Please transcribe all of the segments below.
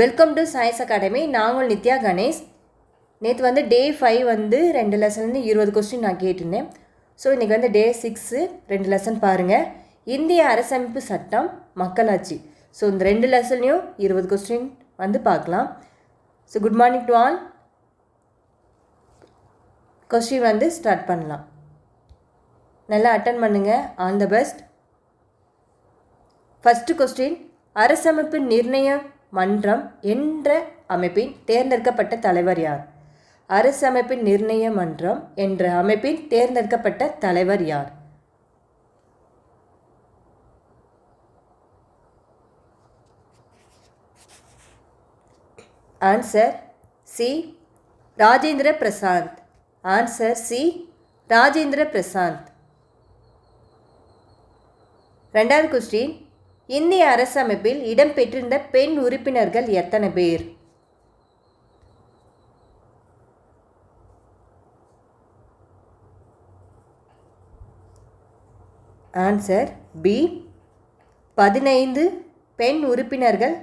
Welcome to science academy நாங்கள் நித்யா கணேஷ். நேற்று வந்து டே ஃபைவ் வந்து ரெண்டு லெசன்லேருந்து இருபது கொஸ்டின் நான் கேட்டிருந்தேன். ஸோ இன்றைக்கி வந்து டே சிக்ஸு ரெண்டு லெசன் பாருங்கள் இந்திய அரசமைப்பு சட்டம் மக்களாட்சி. ஸோ இந்த ரெண்டு லெசன்லையும் இருபது கொஸ்டின் வந்து பார்க்கலாம். So good morning to all question வந்து ஸ்டார்ட் பண்ணலாம். நல்லா அட்டன் பண்ணுங்கள் all the best first question அரசமைப்பு நிர்ணயம் மன்றம் என்ற அமைப்பின் தேர்ந்தெடுக்கப்பட்ட தலைவர் யார்? அரசமைப்பின் நிர்ணய மன்றம் என்ற அமைப்பின் தேர்ந்தெடுக்கப்பட்ட தலைவர் யார்? Answer C Rajendra Prasanth. Answer C Rajendra Prasanth. ரெண்டாவது கொஸ்டின் இந்திய அரசமைப்பில் இடம்பெற்றிருந்த பெண் உறுப்பினர்கள் எத்தனை பேர்? ஆன்சர் பி பதினைந்து பெண் உறுப்பினர்கள்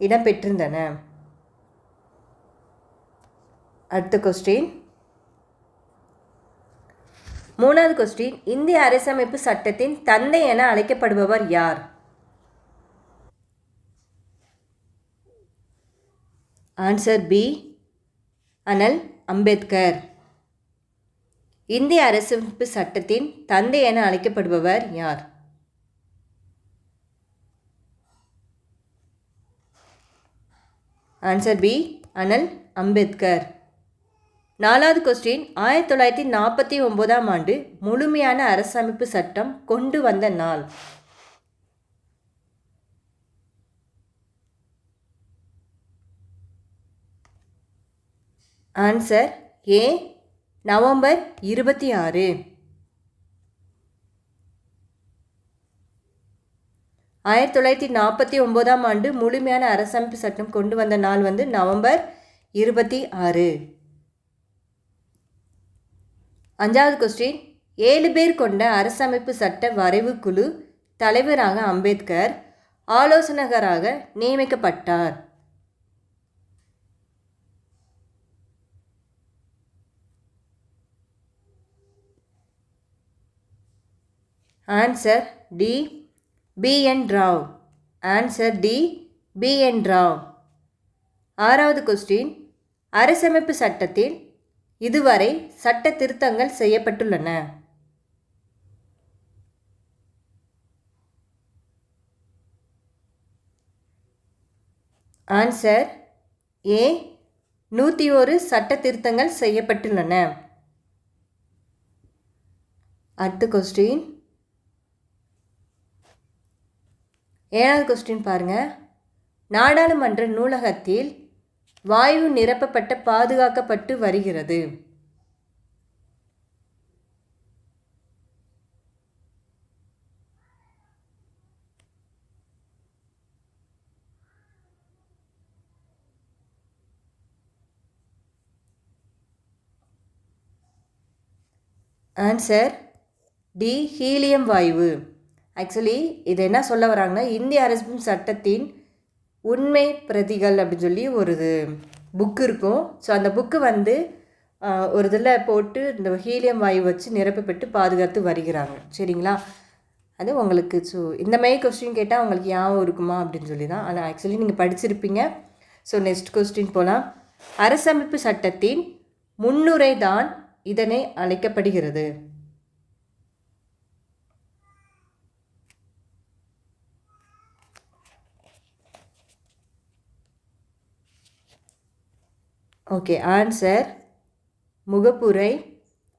இடம்பெற்றிருந்தன. அடுத்த கொஸ்டின் மூணாவது கொஸ்டின் இந்திய அரசமைப்பு சட்டத்தின் தந்தை என அழைக்கப்படுபவர் யார்? ஆன்சர் பி அனல் அம்பேத்கர். இந்திய அரசமைப்பு சட்டத்தின் தந்தை என அழைக்கப்படுபவர் யார்? ஆன்சர் பி அனல் அம்பேத்கர். நாலாவது கொஸ்டின் ஆயிரத்தி தொள்ளாயிரத்தி நாற்பத்தி ஒம்போதாம் ஆண்டு முழுமையான அரசமைப்பு சட்டம் கொண்டு வந்த நாள். ஆன்சர் ஏ நவம்பர் இருபத்தி ஆறு. ஆயிரத்தி தொள்ளாயிரத்தி நாற்பத்தி ஒம்போதாம் ஆண்டு முழுமையான அரசமைப்பு சட்டம் கொண்டு வந்த நாள் வந்து நவம்பர் இருபத்தி ஆறு. அஞ்சாவது கொஸ்டின் ஏழு பேர் கொண்ட அரசமைப்பு சட்ட வரைவு குழு தலைவராக அம்பேத்கர் ஆலோசனகராக நியமிக்கப்பட்டார். Answer D B N Rao answer D B N Rao ஆறாவது கொஸ்டின் அரசமைப்பு சட்டத்தில் இதுவரை சட்ட திருத்தங்கள் செய்யப்பட்டுள்ளன. ஆன்சர் ஏ நூற்றி ஒரு சட்ட திருத்தங்கள் செய்யப்பட்டுள்ளன. அடுத்த கொஸ்டின் ஏழாவது கொஸ்டின் பாருங்கள் நாடாளுமன்ற நூலகத்தில் வாயு நிரப்பப்பட்ட பாதுகாக்கப்பட்டு வருகிறது. ஆன்சர் டி ஹீலியம் வாயு. ஆக்சுவலி இது என்ன சொல்ல வராங்கன்னா இந்திய அரசின் சட்டத்தின் உண்மை பிரதிகள் அப்படின்னு சொல்லி ஒரு இது புக்கு இருக்கும். ஸோ அந்த புக்கு வந்து ஒரு இதில் போட்டு இந்த ஹீலியம் வாயு வச்சு நிரப்பப்பட்டு பாதுகாத்து வருகிறாங்க. சரிங்களா? அது உங்களுக்கு ஸோ இந்த மாதிரி கொஸ்டின் கேட்டால் உங்களுக்கு ஞாபகம் இருக்குமா அப்படின்னு சொல்லி தான் ஆனால் ஆக்சுவலி நீங்கள் படிச்சிருப்பீங்க. ஸோ நெக்ஸ்ட் கொஸ்டின் போகலாம் அரசமைப்பு சட்டத்தின் முன்னுரை தான் இதனை அழைக்கப்படுகிறது. ஓகே ஆன்சர் முகப்புரை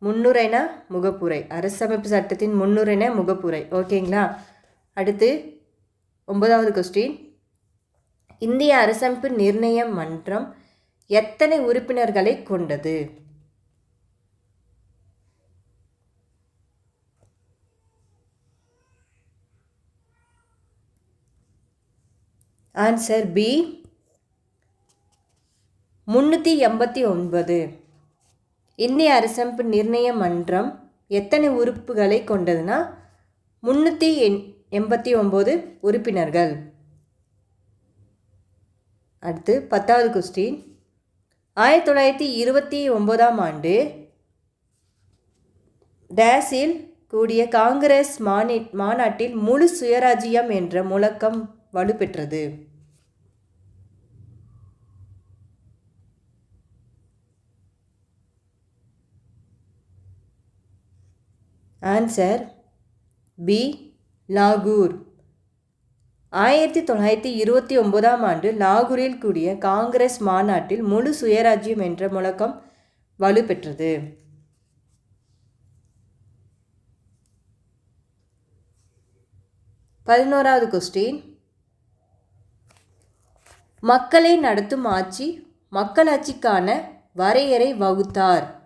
முன்னுரைனா முகப்புரை. அரசமைப்பு சட்டத்தின் முன்னுரைனா முகப்புரை. ஓகேங்களா? அடுத்து ஒன்பதாவது கொஸ்டின் இந்திய அரசமைப்பு நிர்ணய மன்றம் எத்தனை உறுப்பினர்களை கொண்டது? ஆன்சர் பி முன்னூற்றி எண்பத்தி ஒன்பது. இந்திய அரசமைப்பு நிர்ணய மன்றம் எத்தனை உறுப்புகளை கொண்டதுன்னா முன்னூற்றி எண் எண்பத்தி ஒம்பது உறுப்பினர்கள். அடுத்து பத்தாவது கொஸ்டின் ஆயிரத்தி தொள்ளாயிரத்தி இருபத்தி ஒம்போதாம் ஆண்டு டேஸில் கூடிய காங்கிரஸ் மாநி மாநாட்டில் முழு சுயராஜ்யம் என்ற முழக்கம் வலுப்பெற்றது. ஆன்சர் பி லாகூர் ஆயிரத்தி தொள்ளாயிரத்தி இருபத்தி ஒன்பதாம் ஆண்டு லாகூரில் கூடிய காங்கிரஸ் மாநாட்டில் முழு சுயராஜ்யம் என்ற முழக்கம் வலுப்பெற்றது. பதினோராவது கொஸ்டின் மக்களை நடத்தும் ஆட்சி மக்களாட்சிக்கான வரையறை வகுத்தார்.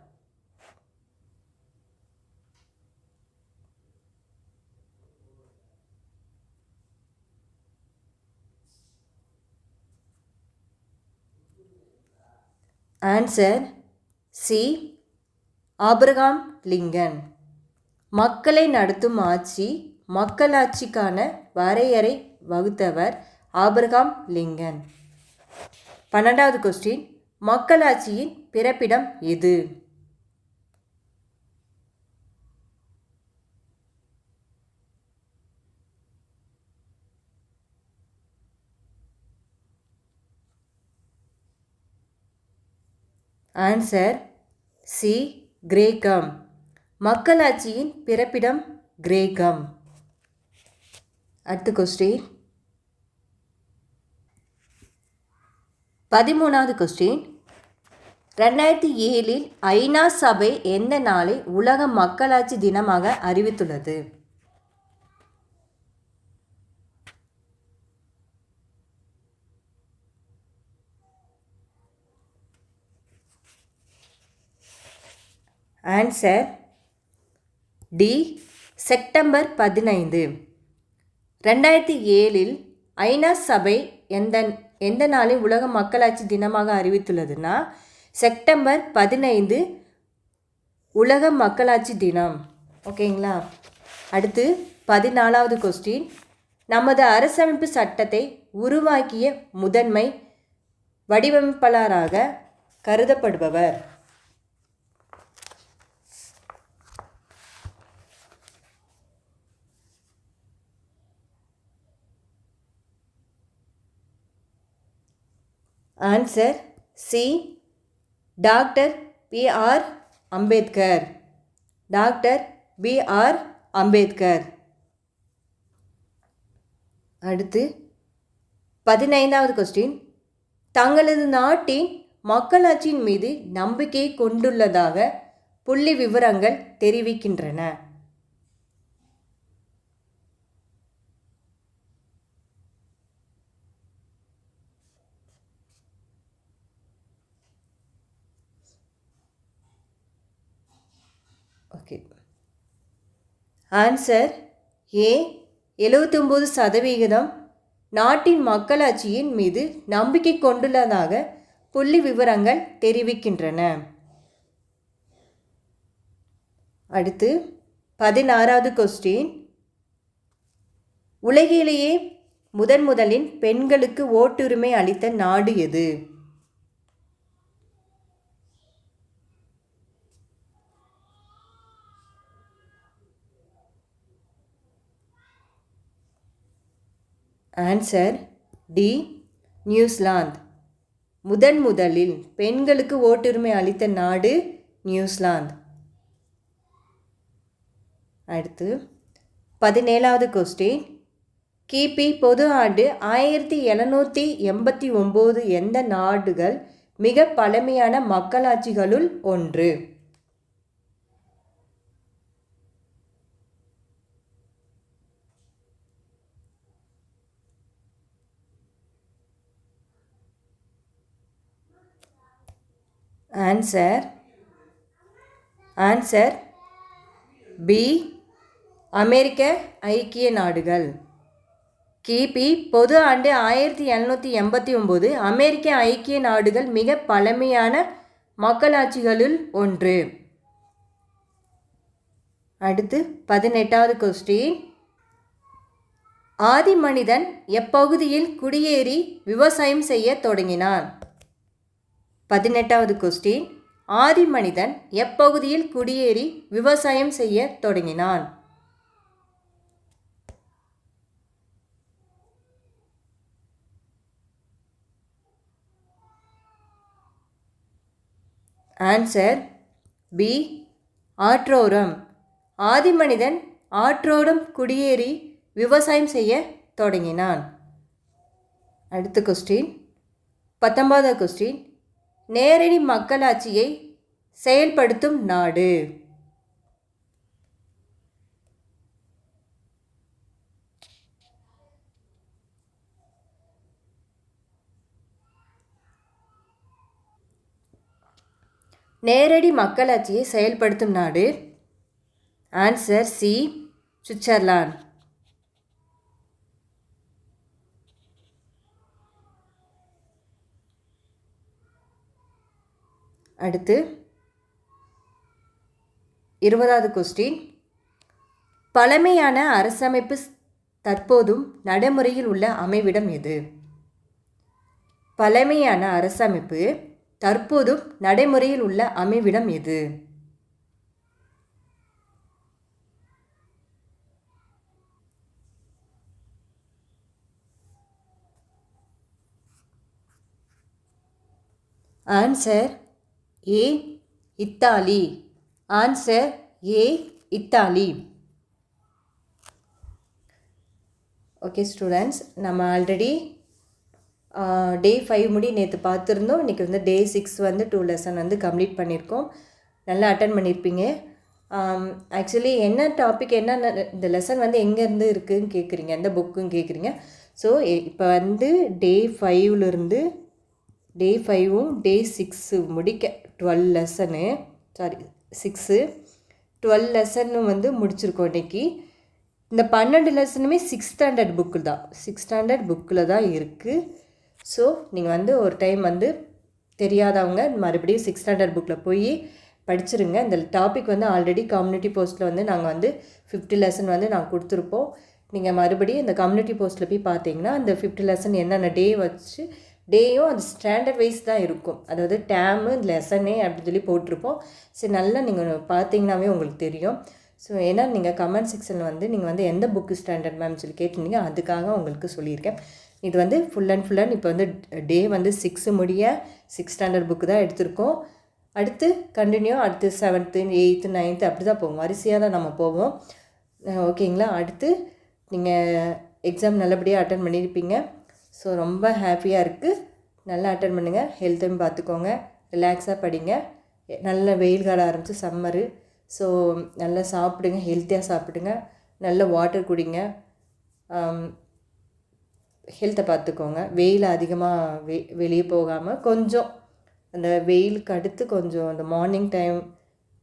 ஆன்சர் சி ஆபிரகாம் லிங்கன் மக்களை நடத்தும் ஆட்சி மக்களாட்சிக்கான வரையறை வகுத்தவர் ஆபிரகாம் லிங்கன் பன்னெண்டாவது கொஸ்டின் மக்களாட்சியின் பிறப்பிடம் எது? ஆன்சர் சி கிரேக்கம் மக்களாட்சியின் பிறப்பிடம் கிரேக்கம் அடுத்த கொஸ்டின் பதிமூணாவது கொஸ்டின் ரெண்டாயிரத்தி ஏழில் ஐநா சபை எந்த நாளை உலக மக்களாட்சி தினமாக அறிவித்துள்ளது? ஆன்சர் டி செப்டம்பர் பதினைந்து. ரெண்டாயிரத்தி ஏழில் ஐநா சபை எந்த எந்த நாளை உலக மக்களாட்சி தினமாக அறிவித்துள்ளதுன்னா செப்டம்பர் பதினைந்து உலக மக்களாட்சி தினம். ஓகேங்களா? அடுத்து பதினாலாவது கொஸ்டின் நமது அரசமைப்பு சட்டத்தை உருவாக்கிய முதன்மை வடிவமைப்பாளராக கருதப்படுபவர். Answer C doctor B R Ambedkar doctor B R Ambedkar அடுத்து பதினைந்தாவது கொஸ்டின் தங்களது நாட்டின் மக்களாட்சியின் மீது நம்பிக்கை கொண்டுள்ளதாக புள்ளி விவரங்கள் தெரிவிக்கின்றன. ஓகே ஆன்சர் ஏ எழுபத்தொம்போது சதவிகிதம் நாட்டின் மக்களாட்சியின் மீது நம்பிக்கை கொண்டுள்ளதாக புள்ளி விவரங்கள் தெரிவிக்கின்றன. அடுத்து பதினாறாவது கொஸ்டின் உலகிலேயே முதன் முதலின் பெண்களுக்கு ஓட்டுரிமை அளித்த நாடு எது? ஆன்சர் டி நியூசிலாந்து முதன் முதலில் பெண்களுக்கு ஓட்டுரிமை அளித்த நாடு நியூசிலாந்து. அடுத்து பதினேழாவது கொஸ்டின் கிபி பொது ஆண்டு ஆயிரத்தி எழுநூற்றி எண்பத்தி ஒம்பது எந்த நாடுகள் மிக பழமையான மக்களாட்சிகளுள் ஒன்று? ஆன்சர் ஆன்சர் பி அமெரிக்க ஐக்கிய நாடுகள். கிபி. பொது ஆண்டு ஆயிரத்தி எழுநூற்றி எண்பத்தி ஒம்பது அமெரிக்க ஐக்கிய நாடுகள் மிக பழமையான மக்களாட்சிகளுள் ஒன்று. அடுத்து பதினெட்டாவது கொஸ்டின் ஆதி மனிதன் எப்பகுதியில் குடியேறி விவசாயம் செய்ய தொடங்கினான்? பதினெட்டாவது கொஸ்டின் ஆதி மனிதன் எப்பகுதியில் குடியேறி விவசாயம் செய்ய தொடங்கினான்? Answer B ஆற்றோரம். ஆதி மனிதன் ஆற்றோரம் குடியேறி விவசாயம் செய்ய தொடங்கினான். அடுத்த கொஸ்டின் பத்தொன்பதாவது கொஸ்டின் நேரடி மக்களாட்சியை செயல்படுத்தும் நாடு. நேரடி மக்களாட்சியை செயல்படுத்தும் நாடு. ஆன்சர் சி சுவிட்சர்லாந்து அடுத்து இருபதாவது கொஸ்டின் பழமையான அரசமைப்பு தற்போதும் நடைமுறையில் உள்ள அமைவிடம் எது? பழமையான அரசமைப்பு தற்போதும் நடைமுறையில் உள்ள அமைவிடம் எது? Answer A Italy. Answer A Italy. Okay students நம்ம ஆல்ரெடி டே ஃபைவ் முடி நேற்று பார்த்துருந்தோம். இன்றைக்கி வந்து டே சிக்ஸ் வந்து டூ லெசன் வந்து கம்ப்ளீட் பண்ணியிருக்கோம். நல்லா அட்டன் பண்ணியிருப்பீங்க. ஆக்சுவலி என்ன டாபிக் என்ன இந்த லெசன் வந்து எங்கேருந்து இருக்குதுன்னு கேட்குறீங்க? எந்த புக்குன்னு கேட்குறீங்க? ஸோ இப்போ வந்து டே ஃபைவ்லேருந்து டே ஃபைவும் டே சிக்ஸு முடிக்க twelve lesson sorry six twelve லெசன்னு வந்து முடிச்சிருக்கோம் இன்றைக்கி இந்த பன்னெண்டு லெசனுமே சிக்ஸ் ஸ்டாண்டர்ட் புக்கு தான். சிக்ஸ் ஸ்டாண்டர்ட் புக்கில் தான் இருக்குது ஸோ நீங்கள் வந்து ஒரு டைம் வந்து தெரியாதவங்க மறுபடியும் சிக்ஸ் ஸ்டாண்டர்ட் புக்கில் போய் படிச்சிருங்க. இந்த டாபிக் வந்து ஆல்ரெடி கம்யூனிட்டி போஸ்ட்டில் வந்து நாங்கள் வந்து ஃபிஃப்டி லெசன் வந்து நாங்கள் கொடுத்துருப்போம். நீங்கள் மறுபடியும் இந்த கம்யூனிட்டி போஸ்ட்டில் போய் பார்த்தீங்கன்னா அந்த ஃபிஃப்டி லெசன் என்னென்ன டே வச்சு டேயும் அது ஸ்டாண்டர்ட் வைஸ் தான் இருக்கும். அதாவது டேமு லெசனே அப்படின்னு சொல்லி போட்டிருப்போம். சரி நல்லா நீங்கள் பார்த்தீங்கன்னாவே உங்களுக்கு தெரியும். ஸோ ஏன்னா நீங்கள் கமெண்ட் செக்ஷனில் வந்து நீங்கள் வந்து எந்த புக்கு ஸ்டாண்டர்ட் மேம் சொல்லி கேட்டிருந்தீங்க அதுக்காக உங்களுக்கு சொல்லியிருக்கேன். இது வந்து ஃபுல் அண்ட் ஃபுல் அண்ட் இப்போ வந்து டே வந்து சிக்ஸு முடிய சிக்ஸ் ஸ்டாண்டர்ட் புக்கு தான் எடுத்திருக்கோம். அடுத்து கண்டினியூ அடுத்து செவன்த்து எயித்து நைன்த்து அப்படி தான் போவோம் வரிசையாக தான் நம்ம போவோம். ஓகேங்களா அடுத்து நீங்கள் எக்ஸாம் நல்லபடியாக அட்டன் பண்ணியிருப்பீங்க ஸோ ரொம்ப ஹாப்பியாக இருக்குது. நல்லா அட்டன் பண்ணுங்கள் ஹெல்த்தையும் பார்த்துக்கோங்க. ரிலாக்ஸாக படிங்க. நல்ல வெயில் காலம் ஆரம்பித்து சம்மரு ஸோ நல்லா சாப்பிடுங்க. ஹெல்த்தியாக சாப்பிடுங்க. நல்ல வாட்டர் குடிங்க. Um, ஹெல்த்தை பார்த்துக்கோங்க. வெயில் அதிகமாக வெ வெளியே போகாமல் கொஞ்சம் அந்த வெயிலுக்கு அடுத்து கொஞ்சம் அந்த மார்னிங் டைம்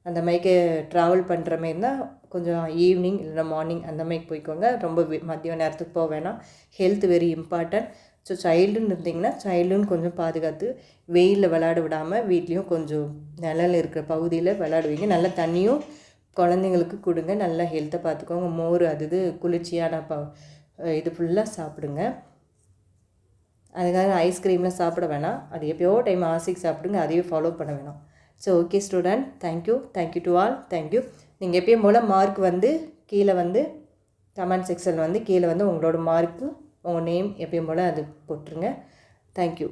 அந்த மாதிரிக்கு ட்ராவல் பண்ணுற மாரி இருந்தால் கொஞ்சம் ஈவினிங் இல்லைனா மார்னிங் அந்த மாதிரி போய்க்கோங்க. ரொம்ப மதிய நேரத்துக்கு போக வேணாம். ஹெல்த் வெரி இம்பார்ட்டன்ட் ஸோ சைல்டுன்னு இருந்தீங்கன்னா சைல்டுன்னு கொஞ்சம் பாதுகாத்து வெயிலில் விளையாட விடாமல் வீட்லேயும் கொஞ்சம் நிழல் இருக்கிற பகுதியில் விளையாடுவீங்க. நல்ல தண்ணியும் குழந்தைங்களுக்கு கொடுங்க. நல்லா ஹெல்த்தை பார்த்துக்கோங்க மோர் அது இது குளிர்ச்சியான ப இது ஃபுல்லாக சாப்பிடுங்க. அதுக்காக ஐஸ்கிரீம்லாம் சாப்பிட வேணாம். அது எப்போயோ டைம் ஆசைக்கு சாப்பிடுங்க. அதையும் ஃபாலோ பண்ண வேணாம். So okay student thank you thank you to all thank you நீங்கள் எப்பயும் போல் மார்க் வந்து கீழே வந்து கமெண்ட் செக்ஷனில் வந்து கீழே வந்து உங்களோட மார்க்கு உங்கள் நேம் எப்பயும் போல் அது போட்டுருங்க. தேங்க்யூ